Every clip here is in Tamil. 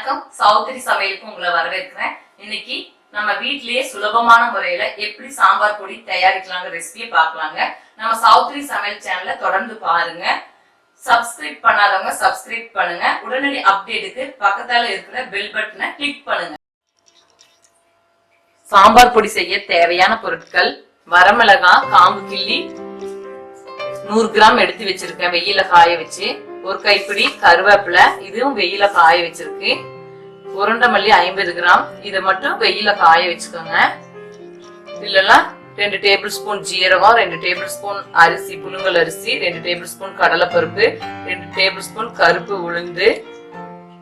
வணக்கம். சௌத்ரி சமையலுக்கு உங்களை வரவேற்கிறேன். இன்னைக்கு நம்ம வீட்லயே சுலபமான முறையில எப்படி சாம்பார் பொடி தயாரிக்கலாங்கிற ரெசிபியை பார்க்கலாங்க. நம்ம சௌத்ரி சமையல் சேனலை தொடர்ந்து பாருங்க. சப்ஸ்கிரைப் பண்ணாதவங்க சப்ஸ்கிரைப் பண்ணுங்க. உடனடி அப்டேட்டுக்கு பக்கத்தால இருக்கிற பெல் பட்டனை கிளிக் பண்ணுங்க. சாம்பார் பொடி செய்ய தேவையான பொருட்கள் வரமிளகா காம்பு கிள்ளி நூறு கிராம் எடுத்து வச்சிருக்கேன். வெயில காய வச்சு. ஒரு கைப்பிடி கருவேப்பிலை. இதுவும் வெயில காய வச்சிருக்கு. உருண்டை மல்லி ஐம்பது கிராம். இதை மட்டும் வெயில காய வச்சுக்கோங்க. இல்லைன்னா ரெண்டு டேபிள் ஸ்பூன் ஜீரகம் ரெண்டு டேபிள் ஸ்பூன் அரிசி புழுங்கல் அரிசி ரெண்டு டேபிள் ஸ்பூன் கடலைப்பருப்பு ரெண்டு டேபிள் ஸ்பூன் கருப்பு உளுந்து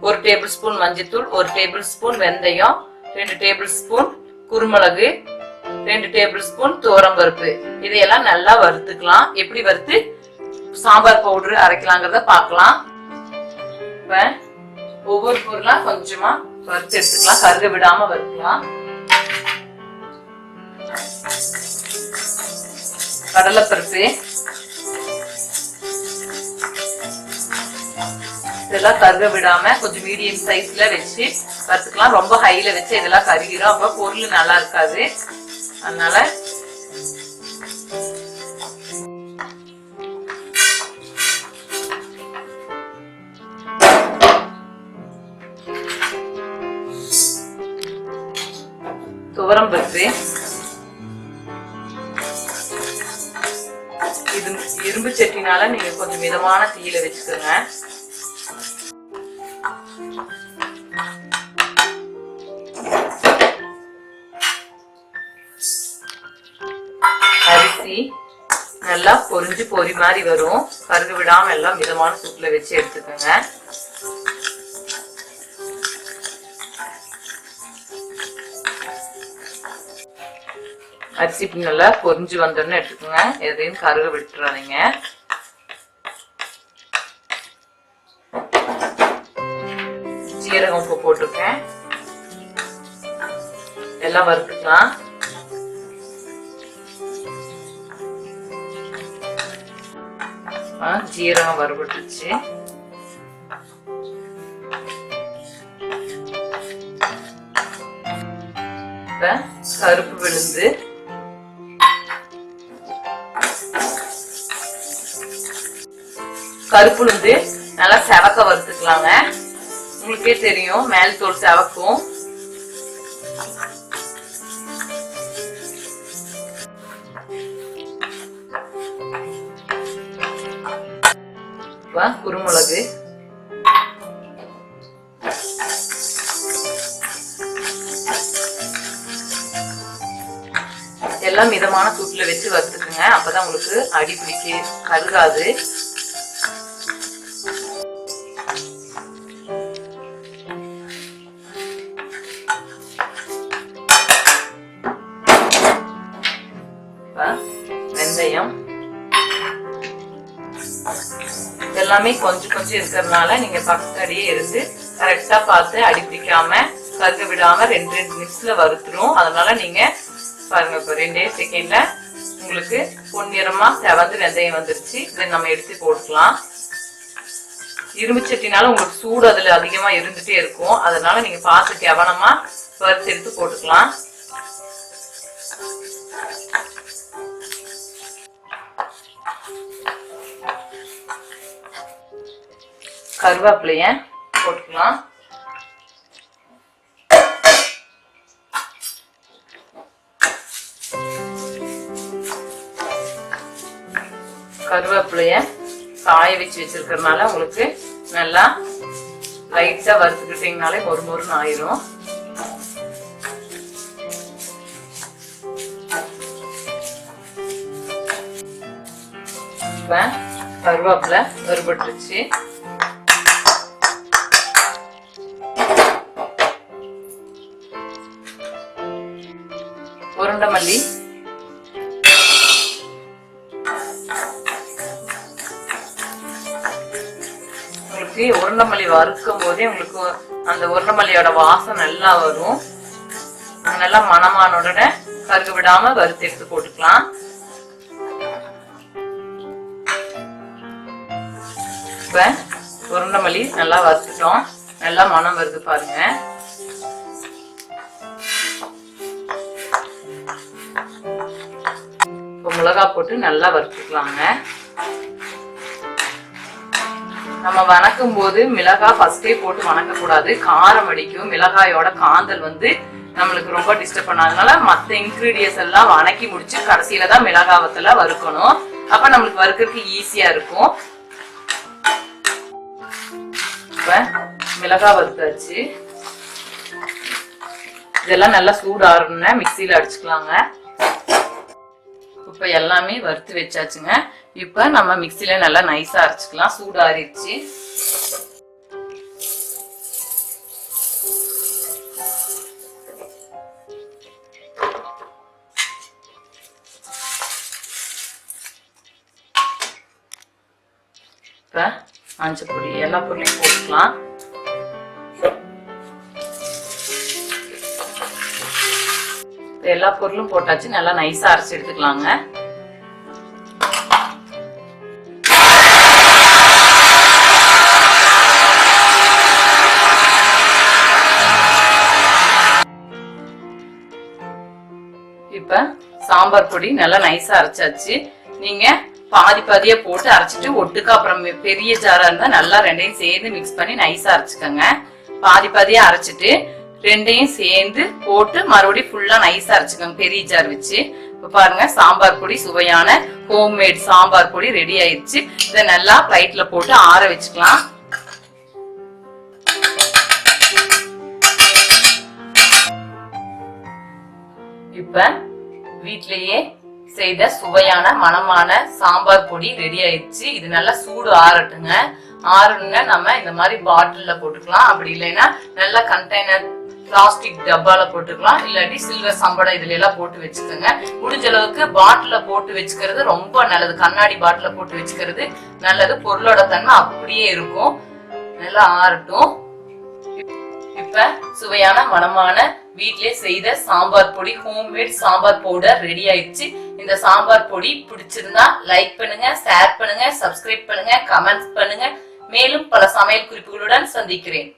ஒரு டேபிள் ஸ்பூன் மஞ்சத்தூள் ஒரு டேபிள் ஸ்பூன் வெந்தயம் ரெண்டு டேபிள் ஸ்பூன் குருமிளகு ரெண்டு டேபிள் ஸ்பூன் பருப்பு. இதையெல்லாம் நல்லா வறுத்துக்கலாம். எப்படி வறுத்து? சாம்பார் பவுடர் அரைக்கலாங்கிறத பார்க்கலாம். இப்போ ஒவ்வொரு பொருளா கொஞ்சமா வறுத்து எடுத்துக்கலாம் கருக விடாம வறுக்கலாம். கடலைப்பருப்பு. இதெல்லாம் கருக விடாம கொஞ்சம் மீடியம் சைஸ்ல வச்சு வறுத்துக்கலாம். ரொம்ப ஹைல வச்சு இதெல்லாம் கருகிரும் அப்ப பொருள் நல்லா இருக்காது. அதனால துவரம் பருப்பு இது இரும்பு சட்டினால நீங்க கொஞ்சம் மிதமான தீயில வச்சுக்கோங்க. அரிசி நல்லா பொரிஞ்சு பொரி மாதிரி வரும். கருகு விடாம எல்லாம் மிதமான சூட்ல வச்சு எடுத்துக்கோங்க. அரிசி நல்லா பொறிஞ்சு வந்தோடனே எடுத்துக்கோங்க. எதையும் கருக விட்டுறாதீங்க. சீரகம் உப்பு போட்டிருக்கேன். எல்லாம் வறுத்துக்கலாம். ஆ, ஜீரகம் வறுபட்டுச்சு கருப்பு விழுந்து கருப்பு உளுந்து நல்லா செவக்க வறுத்துக்கலாங்க. உங்களுக்கே தெரியும் மேல் தோல் செவக்கும். குருமிளகு. எல்லாம் மிதமான தூட்டில் வச்சு வறுத்துக்குங்க. அப்பதான் உங்களுக்கு அடி பிடிக்க கருகாது. வெந்தயம் எல்லாமே கொஞ்சம் கொஞ்சம் இருக்கிறதுனால நீங்க பக்கத்தடியே இருந்து கரெக்டா பார்த்து அடிப்பிடிக்காம கருக விடாம ரெண்டு ரெண்டு நிமிஷத்துல வறுத்துரும். அதனால நீங்க பாருங்க இப்போ ரெண்டே செகண்ட்ல உங்களுக்கு பொன்னிறமா செவந்து வெந்தயம் வந்துருச்சு. இதை நம்ம எடுத்து போட்டுக்கலாம். இரும்பு சட்டினால உங்களுக்கு சூடு அதுல அதிகமா இருந்துட்டே இருக்கும். அதனால நீங்க பார்த்து கவனமா வறுத்து எடுத்து போட்டுக்கலாம். கருவேப்பிலைய போட்டுக்கலாம். கருவேப்பிலைய காய வச்சு வச்சிருக்கிறதுனால உங்களுக்கு நல்லா லைட்டா வறுத்துக்கிட்டீங்கனாலே ஒரு மொறுன்னு ஆயிரும். கருவேப்பில கருவேப்பிலை வறுபட்டுருச்சு. உருண்டை மல்லி உங்களுக்கு உருண்டமல்லி வறுக்கும் போதே உங்களுக்கு அந்த உருண்டமல்லியோட வாசம் நல்லா வரும். நல்லா மனமான உடனே கருகு விடாம வறுத்து எடுத்து போட்டுக்கலாம். இப்ப உருண்டமல்லி நல்லா வறுத்துட்டோம். நல்லா மனம் வருது பாருங்க. மிளகாய் போட்டு நல்லா வறுத்துக்கலாங்க. நம்ம வணக்கும் போது மிளகாய் ஃபர்ஸ்டே போட்டு வணக்க கூடாது. காரம் அடிக்கும். மிளகாயோட காந்தல் வந்து நம்மளுக்கு ரொம்ப டிஸ்டர்ப் பண்ணாதனால மற்ற இன்க்ரீடியன்ஸ் எல்லாம் வணக்கி முடிச்சு கடைசியில தான் மிளகாவத்துல வறுக்கணும். அப்ப நம்மளுக்கு வறுக்கிறதுக்கு ஈஸியா இருக்கும். இப்ப மிளகாய் வறுத்தாச்சு. இதெல்லாம் நல்லா சூடாறணும்னா மிக்சியில அடிச்சுக்கலாங்க. இப்ப எல்லாமே வறுத்து வச்சாச்சுங்க. இப்ப நம்ம மிக்சியில் நல்லா நைஸாக அரைச்சிக்கலாம். சூடாறிடுச்சு. இப்ப மஞ்சள் பொடி எல்லா பொருளையும் போட்டுக்கலாம். இப்ப எல்லா பொருளும் போட்டாச்சு. நல்லா நைஸா அரைச்சு எடுத்துக்கலாங்க. இப்ப சாம்பார் பொடி நல்லா நைஸா அரைச்சாச்சு. நீங்க பாதி பாதியா போட்டு அரைச்சிட்டு ஒட்டுக்கா அப்புறம் பெரிய ஜாரா இருந்தா நல்லா ரெண்டையும் சேர்ந்து மிக்ஸ் பண்ணி நைஸா அரைச்சுக்கோங்க. பாதி பாதியா அரைச்சிட்டு ரெண்டையும் சேர்ந்து போட்டு மறுபடியும் ஃபுல்லா நைஸா அரைச்சுக்கோங்க. பெரிய ஜார் வச்சு. இப்ப பாருங்க சாம்பார் பொடி சுவையான ஹோம்மேட் சாம்பார் பொடி ரெடி ஆயிடுச்சு இதை நல்லா பிளைட்ல போட்டு ஆற வச்சுக்கலாம். இப்ப வீட்லயே செய்த சுவையான மணமான சாம்பார் பொடி ரெடி ஆயிடுச்சு. இது நல்லா சூடு ஆறட்டுங்க. ஆறணுங்க நம்ம இந்த மாதிரி பாட்டில்ல போட்டுக்கலாம். அப்படி இல்லைன்னா நல்ல கண்டெய்னர் பிளாஸ்டிக் டப்பால போட்டுக்கலாம். இல்லாட்டி சில்வர் சம்படம் இதுல எல்லாம் போட்டு வச்சுக்கோங்க. முடிஞ்ச அளவுக்கு பாட்டில போட்டு வச்சுக்கிறது ரொம்ப நல்லது. கண்ணாடி பாட்டில போட்டு வச்சுக்கிறது நல்லது. பொருளோட தன்மை அப்படியே இருக்கும். நல்லா ஆறட்டும். இப்ப சுவையான மணமான வீட்டிலே செய்த சாம்பார் பொடி ஹோம்மேட் சாம்பார் பவுடர் ரெடி ஆயிடுச்சு. இந்த சாம்பார் பொடி பிடிச்சிருந்தா லைக் பண்ணுங்க ஷேர் பண்ணுங்க சப்ஸ்கிரைப் பண்ணுங்க கமெண்ட்ஸ் பண்ணுங்க. மேலும் பல சமையல் குறிப்புகளுடன் சந்திக்கிறேன்.